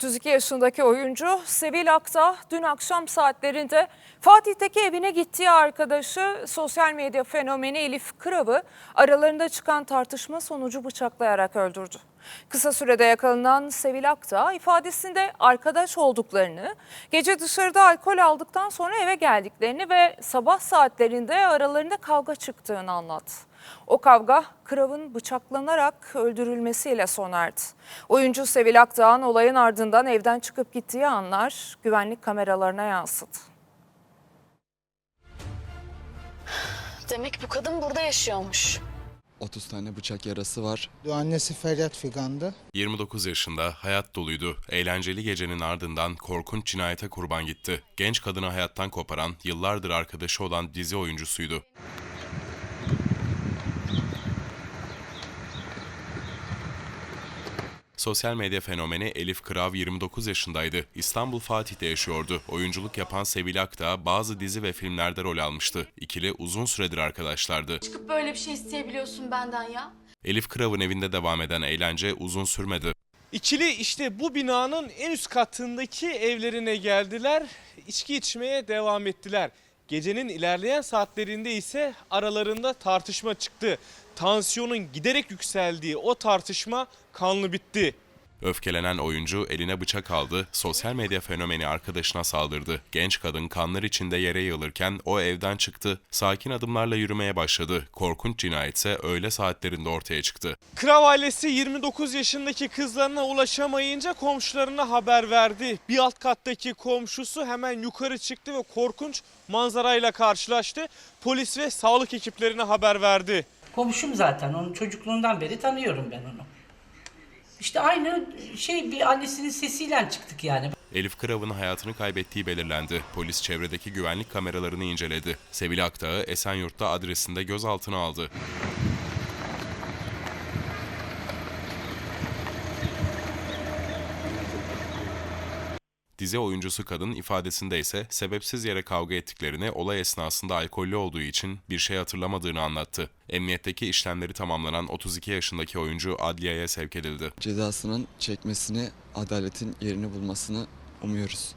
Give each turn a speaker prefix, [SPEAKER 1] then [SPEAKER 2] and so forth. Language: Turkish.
[SPEAKER 1] 32 yaşındaki oyuncu Sevil Akta dün akşam saatlerinde Fatih'teki evine gittiği arkadaşı sosyal medya fenomeni Elif Kırav'ı aralarında çıkan tartışma sonucu bıçaklayarak öldürdü. Kısa sürede yakalanan Sevil Akta ifadesinde arkadaş olduklarını, gece dışarıda alkol aldıktan sonra eve geldiklerini ve sabah saatlerinde aralarında kavga çıktığını anlattı. O kavga Kırav'ın bıçaklanarak öldürülmesiyle sona erdi. Oyuncu Sevil Akdağ'ın olayın ardından evden çıkıp gittiği anlar güvenlik kameralarına yansıdı.
[SPEAKER 2] Demek bu kadın burada yaşıyormuş.
[SPEAKER 3] 30 tane bıçak yarası var.
[SPEAKER 4] Annesi feryat figandı.
[SPEAKER 5] 29 yaşında hayat doluydu. Eğlenceli gecenin ardından korkunç cinayete kurban gitti. Genç kadını hayattan koparan, yıllardır arkadaşı olan dizi oyuncusuydu. Sosyal medya fenomeni Elif Kırav 29 yaşındaydı. İstanbul Fatih'te yaşıyordu. Oyunculuk yapan Sevil Akta bazı dizi ve filmlerde rol almıştı. İkili uzun süredir arkadaşlardı.
[SPEAKER 2] Çıkıp böyle bir şey isteyebiliyorsun benden ya.
[SPEAKER 5] Elif Kırav'ın evinde devam eden eğlence uzun sürmedi.
[SPEAKER 6] İkili işte bu binanın en üst katındaki evlerine geldiler. İçki içmeye devam ettiler. Gecenin ilerleyen saatlerinde ise aralarında tartışma çıktı. Tansiyonun giderek yükseldiği o tartışma kanlı bitti.
[SPEAKER 5] Öfkelenen oyuncu eline bıçak aldı, sosyal medya fenomeni arkadaşına saldırdı. Genç kadın kanlar içinde yere yığılırken o evden çıktı, sakin adımlarla yürümeye başladı. Korkunç cinayet ise öğle saatlerinde ortaya çıktı.
[SPEAKER 6] Krav ailesi 29 yaşındaki kızlarına ulaşamayınca komşularına haber verdi. Bir alt kattaki komşusu hemen yukarı çıktı ve korkunç manzarayla karşılaştı. Polis ve sağlık ekiplerine haber verdi.
[SPEAKER 7] Komşum zaten. Onu çocukluğundan beri tanıyorum ben onu. İşte aynı şey bir annesinin sesiyle çıktık yani.
[SPEAKER 5] Elif Kırav'ın hayatını kaybettiği belirlendi. Polis çevredeki güvenlik kameralarını inceledi. Sevil Aktağ'ı Esenyurt'ta adresinde gözaltına aldı. Dizi oyuncusu kadın ifadesinde ise sebepsiz yere kavga ettiklerini, olay esnasında alkollü olduğu için bir şey hatırlamadığını anlattı. Emniyetteki işlemleri tamamlanan 32 yaşındaki oyuncu adliyeye sevk edildi.
[SPEAKER 3] Cezasının çekmesini, adaletin yerini bulmasını umuyoruz.